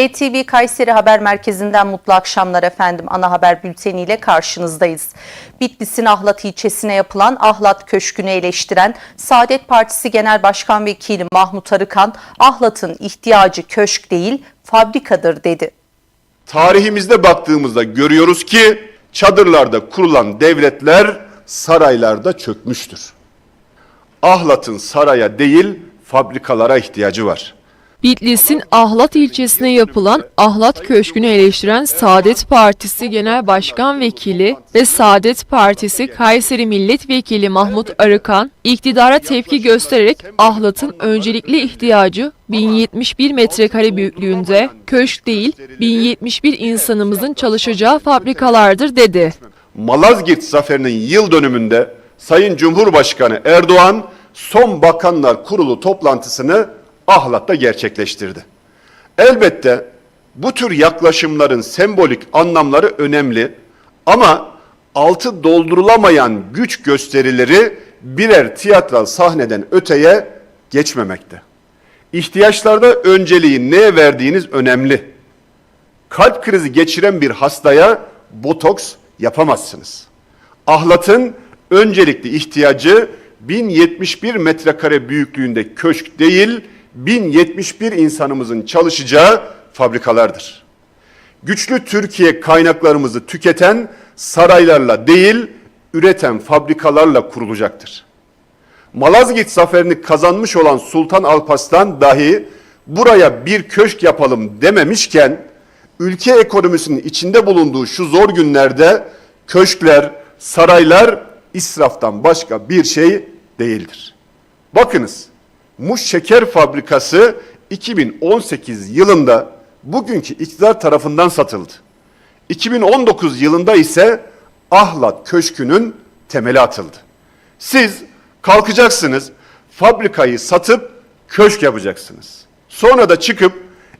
ETV Kayseri Haber Merkezi'nden mutlu akşamlar efendim. Ana haber bülteniyle karşınızdayız. Bitlis'in Ahlat ilçesine yapılan Ahlat Köşkü'nü eleştiren Saadet Partisi Genel Başkan Vekili Mahmut Arıkan, Ahlat'ın ihtiyacı köşk değil fabrikadır dedi. Tarihimizde baktığımızda görüyoruz ki çadırlarda kurulan devletler saraylarda çökmüştür. Ahlat'ın saraya değil fabrikalara ihtiyacı var. Bitlis'in Ahlat ilçesine yapılan Ahlat Köşkü'nü eleştiren Saadet Partisi Genel Başkan Vekili ve Saadet Partisi Kayseri Milletvekili Mahmut Arıkan, iktidara tepki göstererek Ahlat'ın öncelikli ihtiyacı 1071 metrekare büyüklüğünde köşk değil 1071 insanımızın çalışacağı fabrikalardır dedi. Malazgirt Zaferi'nin yıl dönümünde Sayın Cumhurbaşkanı Erdoğan son bakanlar kurulu toplantısını Ahlat'ta gerçekleştirdi. Elbette bu tür yaklaşımların sembolik anlamları önemli ama altı doldurulamayan güç gösterileri birer tiyatral sahneden öteye geçmemekte. İhtiyaçlarda önceliği neye verdiğiniz önemli. Kalp krizi geçiren bir hastaya botoks yapamazsınız. Ahlat'ın öncelikli ihtiyacı 1071 metrekare büyüklüğünde köşk değil, 1071 insanımızın çalışacağı fabrikalardır. Güçlü Türkiye kaynaklarımızı tüketen saraylarla değil, üreten fabrikalarla kurulacaktır. Malazgirt zaferini kazanmış olan Sultan Alparslan dahi buraya bir köşk yapalım dememişken ülke ekonomisinin içinde bulunduğu şu zor günlerde köşkler, saraylar israftan başka bir şey değildir. Bakınız Muş Şeker Fabrikası 2018 yılında bugünkü iktidar tarafından satıldı. 2019 yılında ise Ahlat Köşkü'nün temeli atıldı. Siz kalkacaksınız, fabrikayı satıp köşk yapacaksınız. Sonra da çıkıp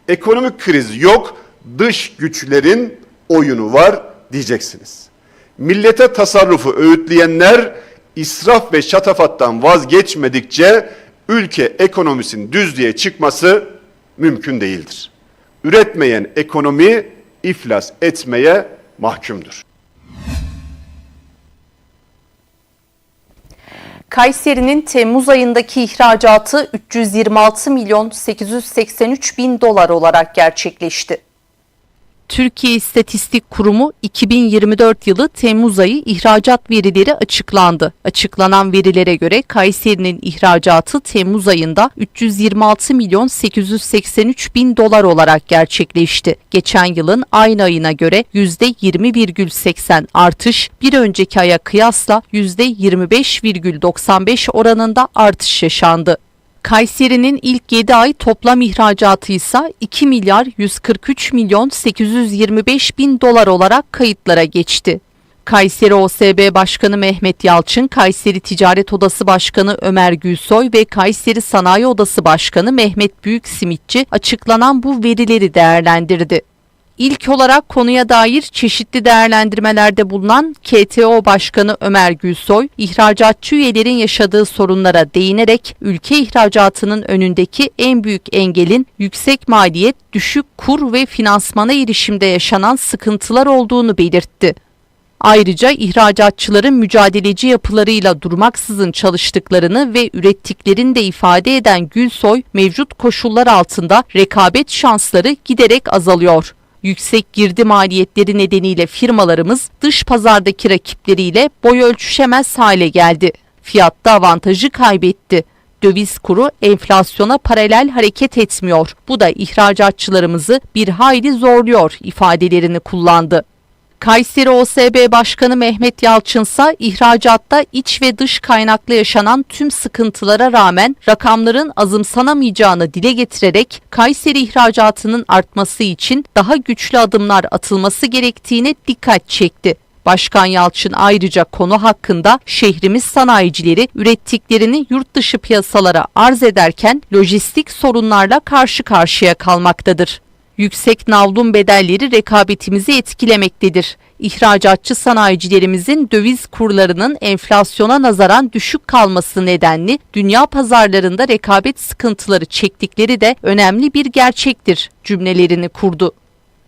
ekonomik kriz yok, dış güçlerin oyunu var diyeceksiniz. Millete tasarrufu öğütleyenler israf ve şatafattan vazgeçmedikçe ülke ekonomisinin düzlüğe çıkması mümkün değildir. Üretmeyen ekonomi iflas etmeye mahkumdur. Kayseri'nin Temmuz ayındaki ihracatı 326 milyon 883 bin dolar olarak gerçekleşti. Türkiye İstatistik Kurumu 2024 yılı Temmuz ayı ihracat verileri açıklandı. Açıklanan verilere göre Kayseri'nin ihracatı Temmuz ayında 326 milyon 883 bin dolar olarak gerçekleşti. Geçen yılın aynı ayına göre %20,80 artış, bir önceki aya kıyasla %25,95 oranında artış yaşandı. Kayseri'nin ilk 7 ay toplam ihracatı ise 2 milyar 143 milyon 825 bin dolar olarak kayıtlara geçti. Kayseri OSB Başkanı Mehmet Yalçın, Kayseri Ticaret Odası Başkanı Ömer Gülsoy ve Kayseri Sanayi Odası Başkanı Mehmet Büyüksimitçi açıklanan bu verileri değerlendirdi. İlk olarak konuya dair çeşitli değerlendirmelerde bulunan KTO Başkanı Ömer Gülsoy, ihracatçı üyelerin yaşadığı sorunlara değinerek ülke ihracatının önündeki en büyük engelin yüksek maliyet, düşük kur ve finansmana erişimde yaşanan sıkıntılar olduğunu belirtti. Ayrıca ihracatçıların mücadeleci yapılarıyla durmaksızın çalıştıklarını ve ürettiklerini de ifade eden Gülsoy, mevcut koşullar altında rekabet şansları giderek azalıyor. Yüksek girdi maliyetleri nedeniyle firmalarımız dış pazardaki rakipleriyle boy ölçüşemez hale geldi. Fiyatta avantajı kaybetti. Döviz kuru enflasyona paralel hareket etmiyor. Bu da ihracatçılarımızı bir hayli zorluyor ifadelerini kullandı. Kayseri OSB Başkanı Mehmet Yalçın ise ihracatta iç ve dış kaynaklı yaşanan tüm sıkıntılara rağmen rakamların azımsanamayacağını dile getirerek Kayseri ihracatının artması için daha güçlü adımlar atılması gerektiğine dikkat çekti. Başkan Yalçın ayrıca konu hakkında şehrimiz sanayicileri ürettiklerini yurt dışı piyasalara arz ederken lojistik sorunlarla karşı karşıya kalmaktadır. Yüksek navlun bedelleri rekabetimizi etkilemektedir. İhracatçı sanayicilerimizin döviz kurlarının enflasyona nazaran düşük kalması nedenli dünya pazarlarında rekabet sıkıntıları çektikleri de önemli bir gerçektir cümlelerini kurdu.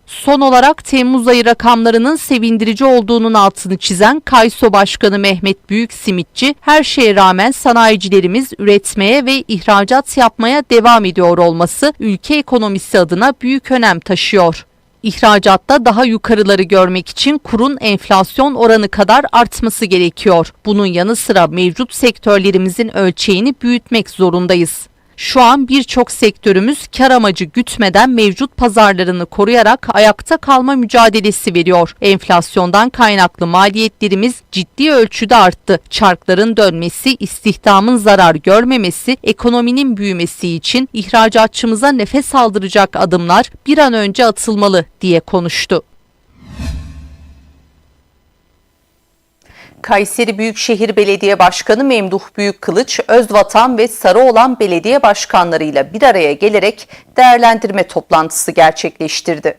Son olarak Temmuz ayı rakamlarının sevindirici olduğunun altını çizen Kayso Başkanı Mehmet Büyüksimitçi, her şeye rağmen sanayicilerimiz üretmeye ve ihracat yapmaya devam ediyor olması ülke ekonomisi adına büyük önem taşıyor. İhracatta daha yukarıları görmek için kurun enflasyon oranı kadar artması gerekiyor. Bunun yanı sıra mevcut sektörlerimizin ölçeğini büyütmek zorundayız. Şu an birçok sektörümüz kar amacı gütmeden mevcut pazarlarını koruyarak ayakta kalma mücadelesi veriyor. Enflasyondan kaynaklı maliyetlerimiz ciddi ölçüde arttı. Çarkların dönmesi, istihdamın zarar görmemesi, ekonominin büyümesi için ihracatçımıza nefes aldıracak adımlar bir an önce atılmalı diye konuştu. Kayseri Büyükşehir Belediye Başkanı Memduh Büyükkılıç, Özvatan ve Sarıoğlan Belediye Başkanlarıyla bir araya gelerek değerlendirme toplantısı gerçekleştirdi.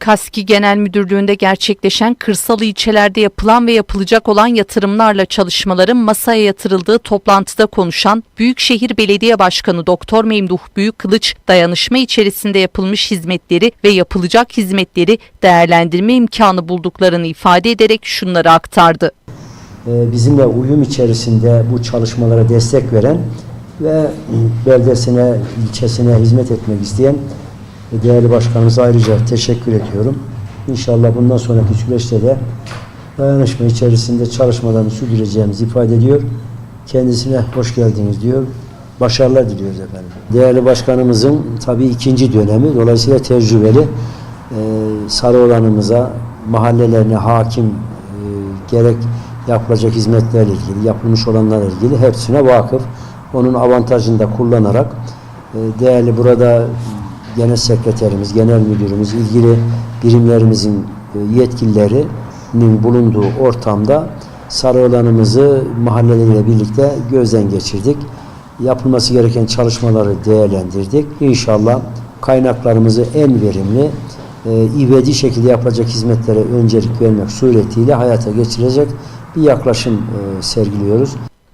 KASKİ Genel Müdürlüğü'nde gerçekleşen kırsal ilçelerde yapılan ve yapılacak olan yatırımlarla çalışmaların masaya yatırıldığı toplantıda konuşan Büyükşehir Belediye Başkanı Doktor Memduh Büyükkılıç, dayanışma içerisinde yapılmış hizmetleri ve yapılacak hizmetleri değerlendirme imkanı bulduklarını ifade ederek şunları aktardı. e, bizimle uyum içerisinde bu çalışmalara destek veren ve beldesine, ilçesine hizmet etmek isteyen değerli başkanımıza ayrıca teşekkür ediyorum. İnşallah bundan sonraki süreçte de dayanışma içerisinde çalışmalarını sürdüreceğimizi ifade ediyor. Kendisine hoş geldiniz diyor. Başarılar diliyoruz efendim. Değerli başkanımızın tabii ikinci dönemi. Dolayısıyla tecrübeli. Ee, Sarıoğlan'ımıza, mahallelerine hakim e, gerek yapılacak hizmetlerle ilgili, yapılmış olanlarla ilgili hepsine vakıf. Onun avantajını da kullanarak e, değerli burada genel sekreterimiz, genel müdürümüz, ilgili birimlerimizin e, yetkililerinin bulunduğu ortamda Sarıoğlan'ımızı mahalleleriyle birlikte gözden geçirdik. Yapılması gereken çalışmaları değerlendirdik. İnşallah kaynaklarımızı en verimli, e, ivedi şekilde yapılacak hizmetlere öncelik vermek suretiyle hayata geçirecek bir yaklaşım e, sergiliyoruz.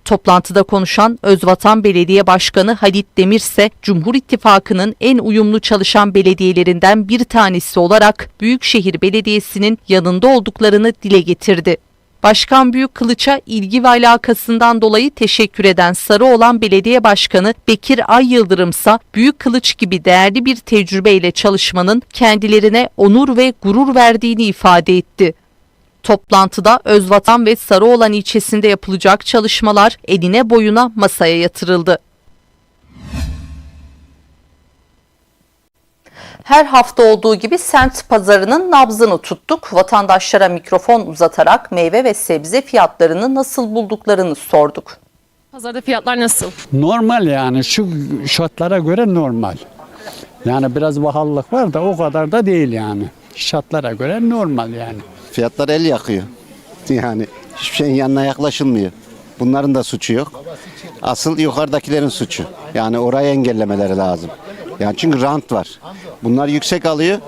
Toplantıda konuşan Özvatan Belediye Başkanı Halit Demir ise Cumhur İttifakı'nın en uyumlu çalışan belediyelerinden bir tanesi olarak Büyükşehir Belediyesi'nin yanında olduklarını dile getirdi. Başkan Büyük Kılıç'a ilgi ve alakasından dolayı teşekkür eden Sarıoğlan Belediye Başkanı Bekir Ay Yıldırımsa Büyük Kılıç gibi değerli bir tecrübeyle çalışmanın kendilerine onur ve gurur verdiğini ifade etti. Toplantıda Özvatan ve Sarıoğlan ilçesinde yapılacak çalışmalar eline boyuna masaya yatırıldı. Her hafta olduğu gibi semt pazarının nabzını tuttuk. Vatandaşlara mikrofon uzatarak meyve ve sebze fiyatlarını nasıl bulduklarını sorduk. Pazarda fiyatlar nasıl? Normal yani şu şartlara göre normal. Yani biraz pahalılık var da o kadar da değil yani. Şartlara göre normal yani. Fiyatlar el yakıyor. Yani hiçbir şeyin yanına yaklaşılmıyor. Bunların da suçu yok. Asıl yukarıdakilerin suçu. Yani orayı engellemeleri lazım. Yani çünkü rant var. Bunlar yüksek alıyor.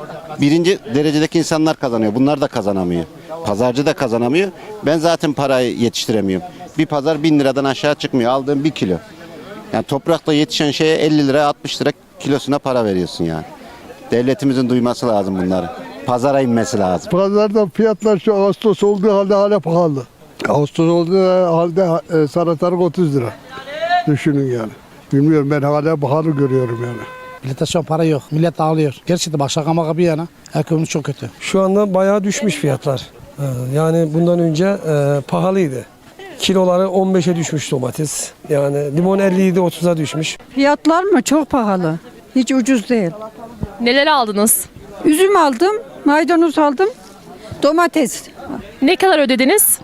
Birinci derecedeki insanlar kazanıyor. Bunlar da kazanamıyor. Pazarcı da kazanamıyor. Ben zaten parayı yetiştiremiyorum. Bir pazar bin liradan aşağı çıkmıyor. Aldığım bir kilo. Yani toprakta yetişen şeye 50 lira 60 lira kilosuna para veriyorsun yani. Devletimizin duyması lazım bunları. Pazara inmesi lazım. Pazarda fiyatlar şu Ağustos olduğu halde hala pahalı. Ağustos olduğu halde e, salatalık 30 lira. Düşünün yani. Bilmiyorum ben hala pahalı görüyorum yani. Millete şu an para yok. Millet ağlıyor. Gerçekten bak şaka maka bir yana. Ekonomi çok kötü. Şu anda bayağı düşmüş fiyatlar. Ee, Yani bundan önce e, pahalıydı. Kiloları 15'e düşmüş domates. Yani limon 57 30'a düşmüş. Fiyatlar mı? Çok pahalı. Hiç ucuz değil. Neler aldınız? Üzüm aldım, maydanoz aldım, domates. Ne kadar ödediniz?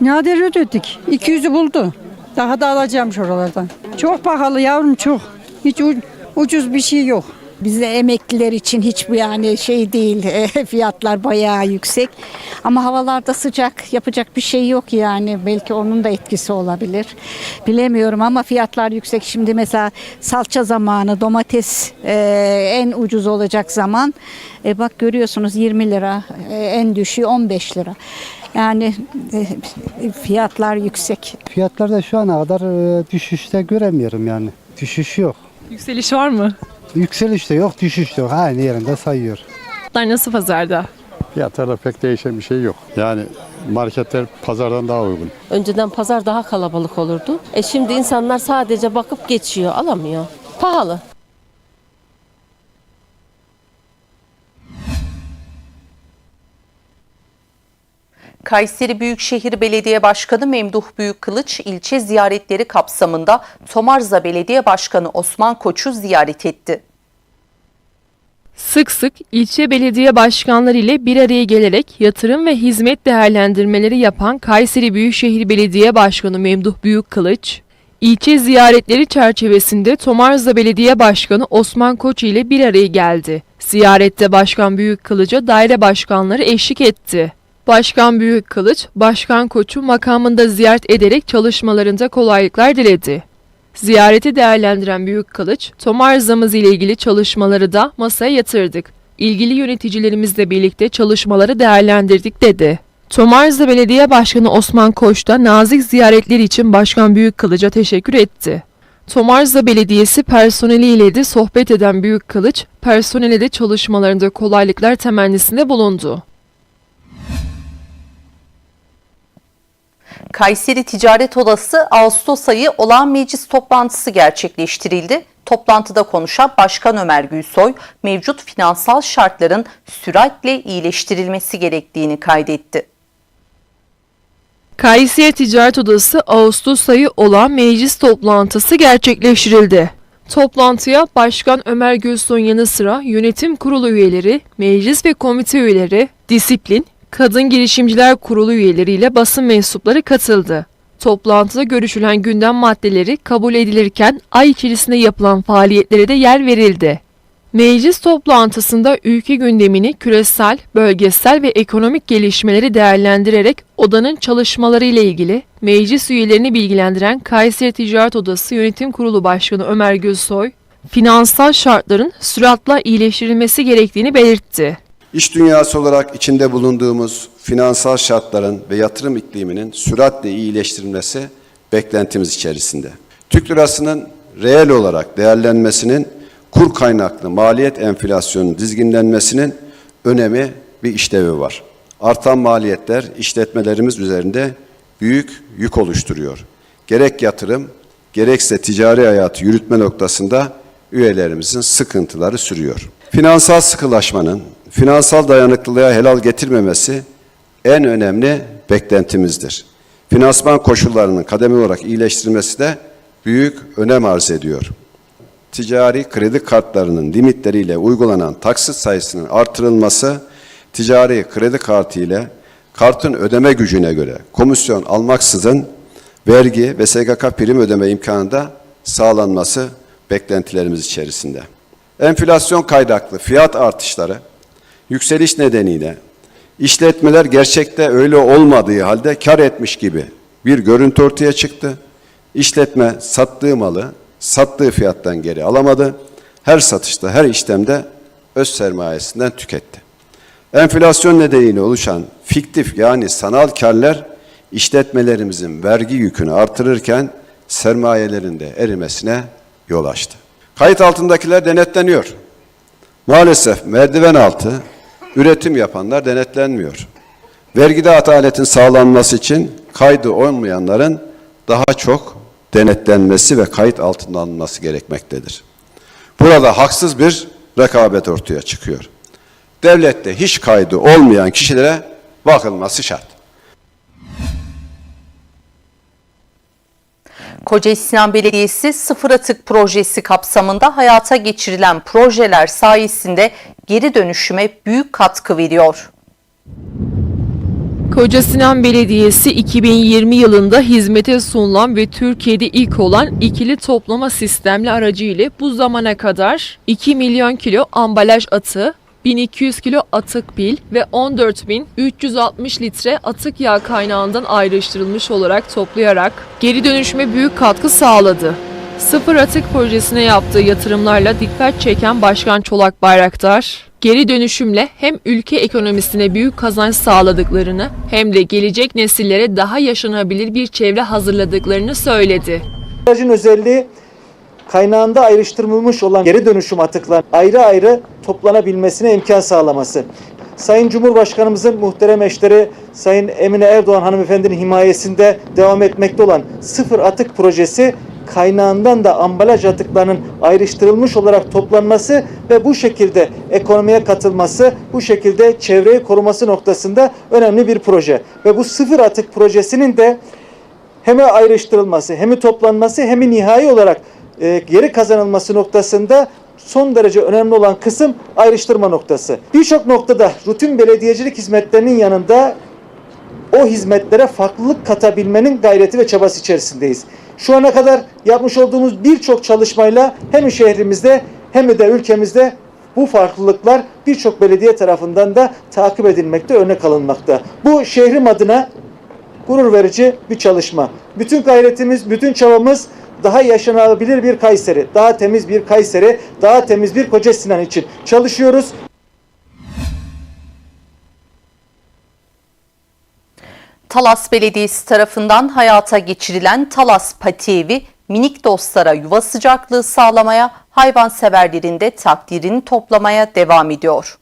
Nadir ödedik. 200'ü buldu. Daha da alacağım şuralardan. Çok pahalı yavrum çok. Hiç ucuz bir şey yok. Bize emekliler için hiç bu yani şey değil fiyatlar bayağı yüksek. Ama havalarda sıcak yapacak bir şey yok yani belki onun da etkisi olabilir. Bilemiyorum ama fiyatlar yüksek. Şimdi mesela salça zamanı domates e, en ucuz olacak zaman. E, bak görüyorsunuz 20 lira e, en düşüğü 15 lira. Yani e, fiyatlar yüksek. Fiyatlarda şu ana kadar e, düşüşte göremiyorum yani. Düşüş yok. Yükseliş var mı? Yükseliş de yok, düşüş de yok. Aynı yerinde sayıyor. Fiyatlar nasıl pazarda? Fiyatlarda pek değişen bir şey yok. Yani marketler pazardan daha uygun. Önceden pazar daha kalabalık olurdu. E şimdi insanlar sadece bakıp geçiyor, alamıyor. Pahalı. Kayseri Büyükşehir Belediye Başkanı Memduh Büyükkılıç ilçe ziyaretleri kapsamında Tomarza Belediye Başkanı Osman Koç'u ziyaret etti. Sık sık ilçe belediye başkanları ile bir araya gelerek yatırım ve hizmet değerlendirmeleri yapan Kayseri Büyükşehir Belediye Başkanı Memduh Büyükkılıç, ilçe ziyaretleri çerçevesinde Tomarza Belediye Başkanı Osman Koç ile bir araya geldi. Ziyarette Başkan Büyükkılıç'a daire başkanları eşlik etti. Başkan Büyükkılıç, Başkan Koç'u makamında ziyaret ederek çalışmalarında kolaylıklar diledi. Ziyareti değerlendiren Büyük Kılıç, Tomarzamız ile ilgili çalışmaları da masaya yatırdık. İlgili yöneticilerimizle birlikte çalışmaları değerlendirdik dedi. Tomarza Belediye Başkanı Osman Koç da nazik ziyaretleri için Başkan Büyük Kılıç'a teşekkür etti. Tomarza Belediyesi personeliyle de sohbet eden Büyük Kılıç, personele de çalışmalarında kolaylıklar temennisinde bulundu. Kayseri Ticaret Odası Ağustos ayı olağan meclis toplantısı gerçekleştirildi. Toplantıda konuşan Başkan Ömer Gülsoy, mevcut finansal şartların süratle iyileştirilmesi gerektiğini kaydetti. Kayseri Ticaret Odası Ağustos ayı olan meclis toplantısı gerçekleştirildi. Toplantıya Başkan Ömer Gülsoy'un yanı sıra yönetim kurulu üyeleri, meclis ve komite üyeleri, disiplin, Kadın Girişimciler Kurulu üyeleriyle basın mensupları katıldı. Toplantıda görüşülen gündem maddeleri kabul edilirken ay içerisinde yapılan faaliyetlere de yer verildi. Meclis toplantısında ülke gündemini küresel, bölgesel ve ekonomik gelişmeleri değerlendirerek odanın çalışmaları ile ilgili meclis üyelerini bilgilendiren Kayseri Ticaret Odası Yönetim Kurulu Başkanı Ömer Gülsoy, finansal şartların süratle iyileştirilmesi gerektiğini belirtti. İş dünyası olarak içinde bulunduğumuz finansal şartların ve yatırım ikliminin süratle iyileştirilmesi beklentimiz içerisinde. Türk lirasının reel olarak değerlenmesinin kur kaynaklı maliyet enflasyonunun dizginlenmesinin önemi bir işlevi var. Artan maliyetler işletmelerimiz üzerinde büyük yük oluşturuyor. Gerek yatırım gerekse ticari hayatı yürütme noktasında üyelerimizin sıkıntıları sürüyor. Finansal sıkılaşmanın finansal dayanıklılığa helal getirmemesi en önemli beklentimizdir. Finansman koşullarının kademeli olarak iyileştirilmesi de büyük önem arz ediyor. Ticari kredi kartlarının limitleriyle uygulanan taksit sayısının artırılması, ticari kredi kartı ile kartın ödeme gücüne göre komisyon almaksızın vergi ve SGK prim ödeme imkanı da sağlanması beklentilerimiz içerisinde. Enflasyon kaynaklı fiyat artışları yükseliş nedeniyle işletmeler gerçekte öyle olmadığı halde kar etmiş gibi bir görüntü ortaya çıktı. İşletme sattığı malı sattığı fiyattan geri alamadı. Her satışta, her işlemde öz sermayesinden tüketti. Enflasyon nedeniyle oluşan fiktif yani sanal karlar işletmelerimizin vergi yükünü artırırken sermayelerin de erimesine yol açtı. Kayıt altındakiler denetleniyor. Maalesef merdiven altı üretim yapanlar denetlenmiyor. Vergide adaletin sağlanması için kaydı olmayanların daha çok denetlenmesi ve kayıt altına alınması gerekmektedir. Burada haksız bir rekabet ortaya çıkıyor. Devlette hiç kaydı olmayan kişilere bakılması şart. Kocaeli Belediyesi sıfır atık projesi kapsamında hayata geçirilen projeler sayesinde geri dönüşüme büyük katkı veriyor. Koca Sinan Belediyesi 2020 yılında hizmete sunulan ve Türkiye'de ilk olan ikili toplama sistemli aracı ile bu zamana kadar 2 milyon kilo ambalaj atığı, 1200 kilo atık pil ve 14.360 litre atık yağ kaynağından ayrıştırılmış olarak toplayarak geri dönüşüme büyük katkı sağladı. Sıfır atık projesine yaptığı yatırımlarla dikkat çeken Başkan Çolak Bayraktar, geri dönüşümle hem ülke ekonomisine büyük kazanç sağladıklarını hem de gelecek nesillere daha yaşanabilir bir çevre hazırladıklarını söyledi. Aracın özelliği kaynağında ayrıştırılmış olan geri dönüşüm atıklar ayrı ayrı toplanabilmesine imkan sağlaması. Sayın Cumhurbaşkanımızın muhterem eşleri Sayın Emine Erdoğan hanımefendinin himayesinde devam etmekte olan sıfır atık projesi kaynağından da ambalaj atıklarının ayrıştırılmış olarak toplanması ve bu şekilde ekonomiye katılması, bu şekilde çevreyi koruması noktasında önemli bir proje. Ve bu sıfır atık projesinin de hem ayrıştırılması, hem toplanması, hem nihai olarak e, geri kazanılması noktasında son derece önemli olan kısım ayrıştırma noktası. Birçok noktada rutin belediyecilik hizmetlerinin yanında o hizmetlere farklılık katabilmenin gayreti ve çabası içerisindeyiz. Şu ana kadar yapmış olduğumuz birçok çalışmayla hem şehrimizde hem de ülkemizde bu farklılıklar birçok belediye tarafından da takip edilmekte, örnek alınmakta. Bu şehrim adına gurur verici bir çalışma. Bütün gayretimiz, bütün çabamız daha yaşanabilir bir Kayseri, daha temiz bir Kayseri, daha temiz bir Koca Sinan için çalışıyoruz. Talas Belediyesi tarafından hayata geçirilen Talas Pati Evi, minik dostlara yuva sıcaklığı sağlamaya, hayvanseverlerin de takdirini toplamaya devam ediyor.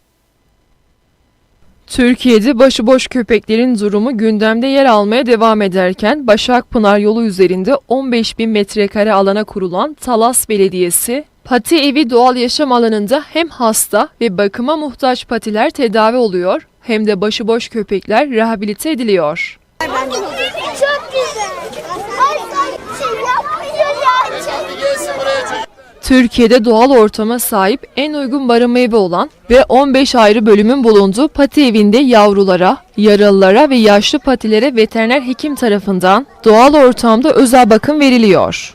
Türkiye'de başıboş köpeklerin durumu gündemde yer almaya devam ederken Başakpınar yolu üzerinde 15 bin metrekare alana kurulan Talas Belediyesi, Pati Evi doğal yaşam alanında hem hasta ve bakıma muhtaç patiler tedavi oluyor hem de başıboş köpekler rehabilite ediliyor. Çok güzel. Ay şey yapmıyor ya. Türkiye'de doğal ortama sahip en uygun barınma evi olan ve 15 ayrı bölümün bulunduğu pati evinde yavrulara, yaralılara ve yaşlı patilere veteriner hekim tarafından doğal ortamda özel bakım veriliyor.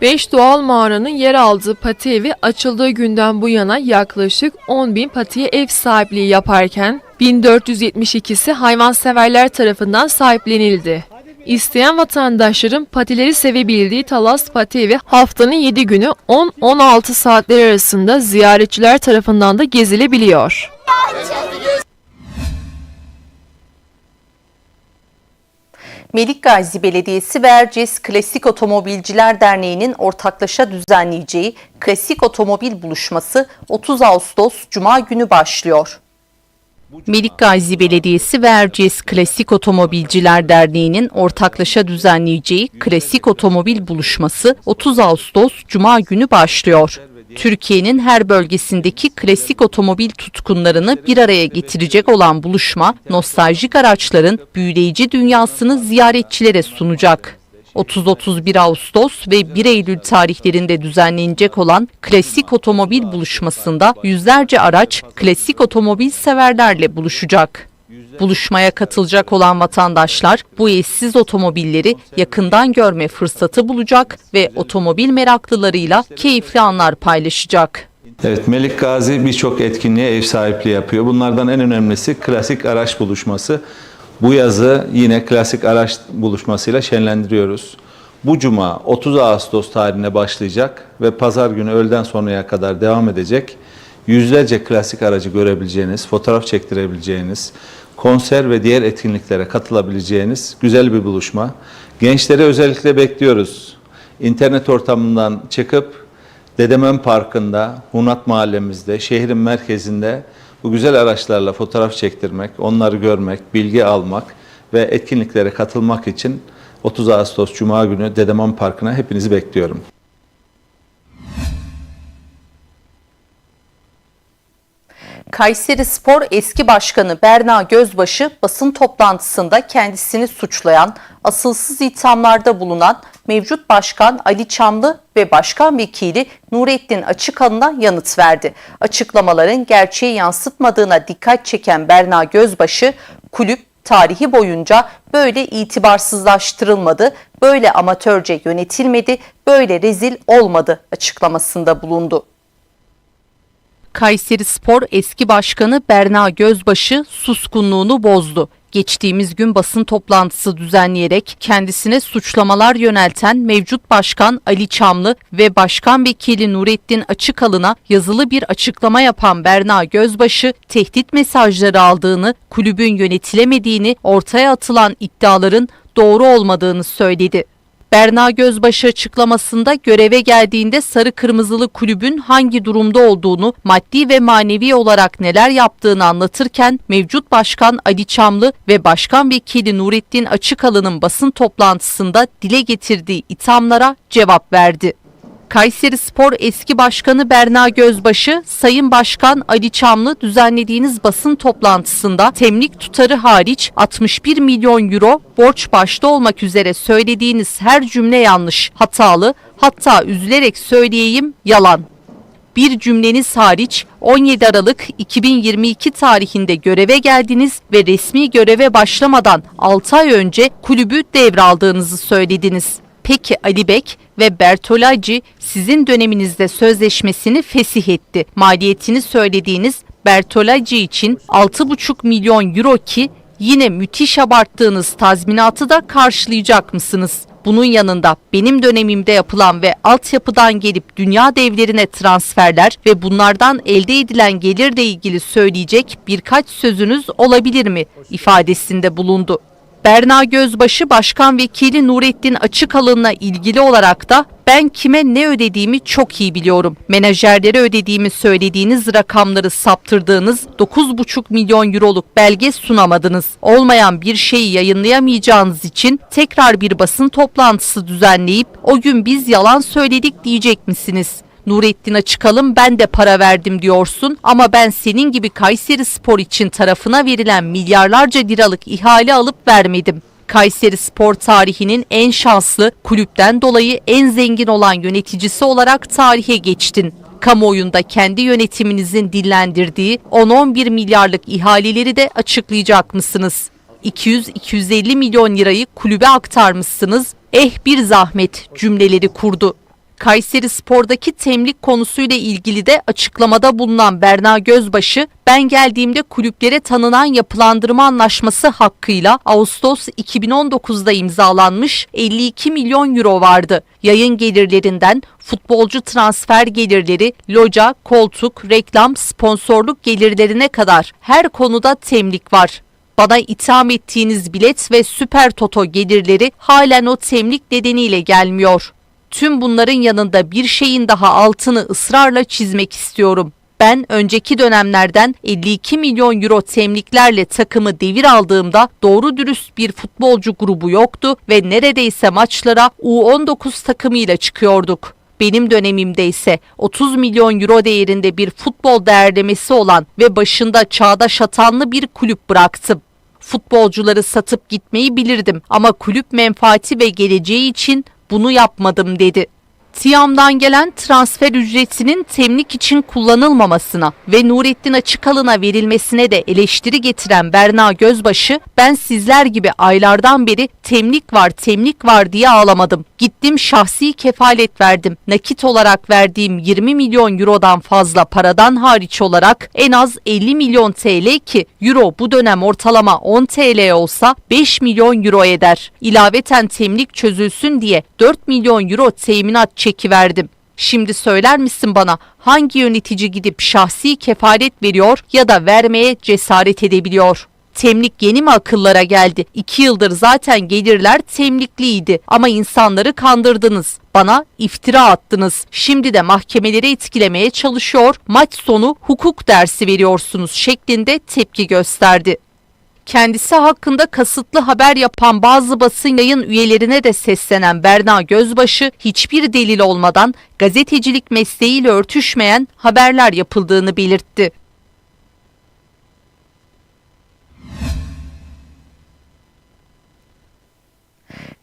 5 doğal mağaranın yer aldığı pati evi açıldığı günden bu yana yaklaşık 10 bin patiye ev sahipliği yaparken 1472'si hayvanseverler tarafından sahiplenildi. İsteyen vatandaşların patileri sevebildiği Talas Pati Evi haftanın 7 günü 10-16 saatler arasında ziyaretçiler tarafından da gezilebiliyor. Melik Gazi Belediyesi ve Erciyes Klasik Otomobilciler Derneği'nin ortaklaşa düzenleyeceği Klasik Otomobil Buluşması 30 Ağustos Cuma günü başlıyor. Melik Gazi Belediyesi ve Erciyes Klasik Otomobilciler Derneği'nin ortaklaşa düzenleyeceği Klasik Otomobil Buluşması 30 Ağustos Cuma günü başlıyor. Türkiye'nin her bölgesindeki klasik otomobil tutkunlarını bir araya getirecek olan buluşma, nostaljik araçların büyüleyici dünyasını ziyaretçilere sunacak. 30-31 Ağustos ve 1 Eylül tarihlerinde düzenlenecek olan klasik otomobil buluşmasında yüzlerce araç klasik otomobil severlerle buluşacak. Buluşmaya katılacak olan vatandaşlar bu eşsiz otomobilleri yakından görme fırsatı bulacak ve otomobil meraklılarıyla keyifli anlar paylaşacak. Evet, Melik Gazi birçok etkinliğe ev sahipliği yapıyor. Bunlardan en önemlisi klasik araç buluşması. Bu yazı yine klasik araç buluşmasıyla şenlendiriyoruz. Bu cuma 30 Ağustos tarihine başlayacak ve pazar günü öğleden sonraya kadar devam edecek. Yüzlerce klasik aracı görebileceğiniz, fotoğraf çektirebileceğiniz, konser ve diğer etkinliklere katılabileceğiniz güzel bir buluşma. Gençleri özellikle bekliyoruz. İnternet ortamından çıkıp Dedemen Parkı'nda, Hunat Mahallemizde, şehrin merkezinde bu güzel araçlarla fotoğraf çektirmek, onları görmek, bilgi almak ve etkinliklere katılmak için 30 Ağustos Cuma günü Dedeman Parkı'na hepinizi bekliyorum. Kayseri Spor eski başkanı Berna Gözbaşı basın toplantısında kendisini suçlayan, asılsız ithamlarda bulunan mevcut başkan Ali Çamlı ve başkan vekili Nurettin Açıkalın'a yanıt verdi. Açıklamaların gerçeği yansıtmadığına dikkat çeken Berna Gözbaşı, kulüp tarihi boyunca böyle itibarsızlaştırılmadı, böyle amatörce yönetilmedi, böyle rezil olmadı açıklamasında bulundu. Kayseri Spor eski başkanı Berna Gözbaşı suskunluğunu bozdu. Geçtiğimiz gün basın toplantısı düzenleyerek kendisine suçlamalar yönelten mevcut başkan Ali Çamlı ve başkan vekili Nurettin Açıkalın'a yazılı bir açıklama yapan Berna Gözbaşı tehdit mesajları aldığını, kulübün yönetilemediğini, ortaya atılan iddiaların doğru olmadığını söyledi. Berna Gözbaşı açıklamasında göreve geldiğinde sarı kırmızılı kulübün hangi durumda olduğunu, maddi ve manevi olarak neler yaptığını anlatırken mevcut başkan Ali Çamlı ve başkan vekili Nurettin Açıkalın'ın basın toplantısında dile getirdiği ithamlara cevap verdi. Kayseri Spor eski başkanı Berna Gözbaşı, Sayın Başkan Ali Çamlı düzenlediğiniz basın toplantısında temlik tutarı hariç 61 milyon euro borç başta olmak üzere söylediğiniz her cümle yanlış, hatalı, hatta üzülerek söyleyeyim yalan. Bir cümleniz hariç 17 Aralık 2022 tarihinde göreve geldiniz ve resmi göreve başlamadan 6 ay önce kulübü devraldığınızı söylediniz. Peki Ali Bek ve Bertolacci sizin döneminizde sözleşmesini fesih etti. Maliyetini söylediğiniz Bertolacci için 6,5 milyon euro ki yine müthiş abarttığınız tazminatı da karşılayacak mısınız? Bunun yanında benim dönemimde yapılan ve altyapıdan gelip dünya devlerine transferler ve bunlardan elde edilen gelirle ilgili söyleyecek birkaç sözünüz olabilir mi ifadesinde bulundu. Berna Gözbaşı Başkan Vekili Nurettin Açıkalın'la ilgili olarak da ben kime ne ödediğimi çok iyi biliyorum. Menajerlere ödediğimi söylediğiniz rakamları saptırdığınız 9,5 milyon euroluk belge sunamadınız. Olmayan bir şeyi yayınlayamayacağınız için tekrar bir basın toplantısı düzenleyip o gün biz yalan söyledik diyecek misiniz? Nurettin Açıkalın ben de para verdim diyorsun ama ben senin gibi Kayseri Spor için tarafına verilen milyarlarca liralık ihale alıp vermedim. Kayseri Spor tarihinin en şanslı, kulüpten dolayı en zengin olan yöneticisi olarak tarihe geçtin. Kamuoyunda kendi yönetiminizin dillendirdiği 10-11 milyarlık ihaleleri de açıklayacak mısınız? 200-250 milyon lirayı kulübe aktarmışsınız. Eh bir zahmet cümleleri kurdu. Kayseri Spor'daki temlik konusuyla ilgili de açıklamada bulunan Berna Gözbaşı, ben geldiğimde kulüplere tanınan yapılandırma anlaşması hakkıyla Ağustos 2019'da imzalanmış 52 milyon euro vardı. Yayın gelirlerinden futbolcu transfer gelirleri, loca, koltuk, reklam, sponsorluk gelirlerine kadar her konuda temlik var. Bana itham ettiğiniz bilet ve süper toto gelirleri halen o temlik nedeniyle gelmiyor. Tüm bunların yanında bir şeyin daha altını ısrarla çizmek istiyorum. Ben önceki dönemlerden 52 milyon euro temliklerle takımı devir aldığımda doğru dürüst bir futbolcu grubu yoktu ve neredeyse maçlara U19 takımıyla çıkıyorduk. Benim dönemimde ise 30 milyon euro değerinde bir futbol değerlemesi olan ve başında Çağdaş Atanlı bir kulüp bıraktım. Futbolcuları satıp gitmeyi bilirdim ama kulüp menfaati ve geleceği için bunu yapmadım dedi. Tiam'dan gelen transfer ücretinin temlik için kullanılmamasına ve Nurettin Açıkalın'a verilmesine de eleştiri getiren Berna Gözbaşı, ben sizler gibi aylardan beri temlik var temlik var diye ağlamadım. Gittim şahsi kefalet verdim. Nakit olarak verdiğim 20 milyon eurodan fazla paradan hariç olarak en az 50 milyon TL ki euro bu dönem ortalama 10 TL olsa 5 milyon euro eder. İlaveten temlik çözülsün diye 4 milyon euro teminat çeki verdim. Şimdi söyler misin bana hangi yönetici gidip şahsi kefalet veriyor ya da vermeye cesaret edebiliyor? Temlik yeni mi akıllara geldi? İki yıldır zaten gelirler temlikliydi ama insanları kandırdınız. Bana iftira attınız. Şimdi de mahkemeleri etkilemeye çalışıyor, maç sonu hukuk dersi veriyorsunuz şeklinde tepki gösterdi. Kendisi hakkında kasıtlı haber yapan bazı basın yayın üyelerine de seslenen Berna Gözbaşı hiçbir delil olmadan gazetecilik mesleğiyle örtüşmeyen haberler yapıldığını belirtti.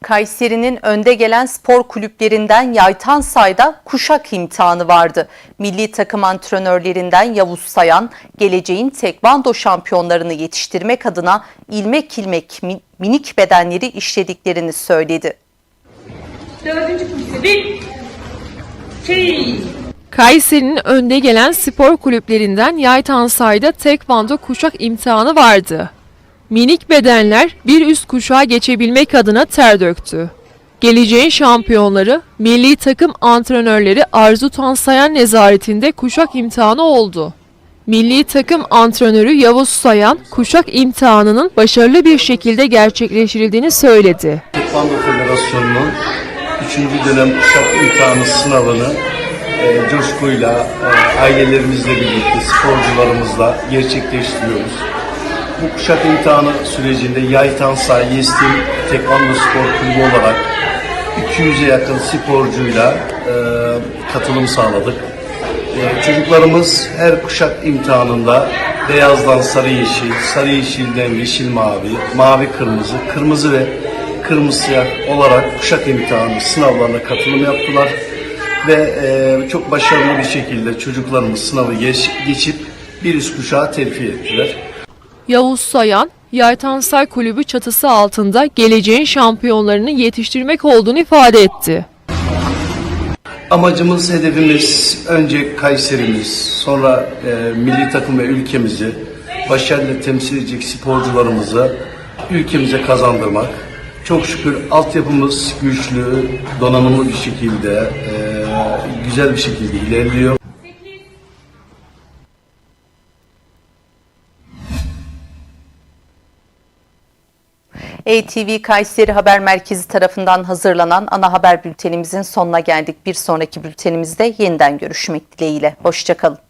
Kayseri'nin önde gelen spor kulüplerinden Yaytansay'da kuşak imtihanı vardı. Milli takım antrenörlerinden Yavuz Sayan, geleceğin tekvando şampiyonlarını yetiştirmek adına ilmek ilmek mi- minik bedenleri işlediklerini söyledi. Kayseri'nin önde gelen spor kulüplerinden Yaytansay'da tekvando kuşak imtihanı vardı. Minik bedenler bir üst kuşağa geçebilmek adına ter döktü. Geleceğin şampiyonları, milli takım antrenörleri Arzu Tansayan nezaretinde kuşak imtihanı oldu. Milli takım antrenörü Yavuz Sayan, kuşak imtihanının başarılı bir şekilde gerçekleştirildiğini söyledi. Tekvando Federasyonu'nun 3. dönem kuşak imtihanı sınavını e, coşkuyla, e, ailelerimizle birlikte, sporcularımızla gerçekleştiriyoruz. Bu kuşak imtihanı sürecinde Yaytansay Yestim Tekvando Spor Kulübü olarak 200'e yakın sporcuyla e, katılım sağladık. E, çocuklarımız her kuşak imtihanında beyazdan sarı yeşil, sarı yeşilden yeşil mavi, mavi kırmızı, kırmızı ve kırmızı siyah olarak kuşak imtihanı sınavlarına katılım yaptılar. Ve e, çok başarılı bir şekilde çocuklarımız sınavı geç, geçip bir üst kuşağa terfi ettiler. Yavuz Sayan, Yaytansay Kulübü çatısı altında geleceğin şampiyonlarını yetiştirmek olduğunu ifade etti. Amacımız, hedefimiz önce Kayserimiz, sonra e, milli takım ve ülkemizi başarıyla temsil edecek sporcularımızı ülkemize kazandırmak. Çok şükür altyapımız güçlü, donanımlı bir şekilde, e, güzel bir şekilde ilerliyor. ATV Kayseri Haber Merkezi tarafından hazırlanan ana haber bültenimizin sonuna geldik. Bir sonraki bültenimizde yeniden görüşmek dileğiyle. Hoşçakalın.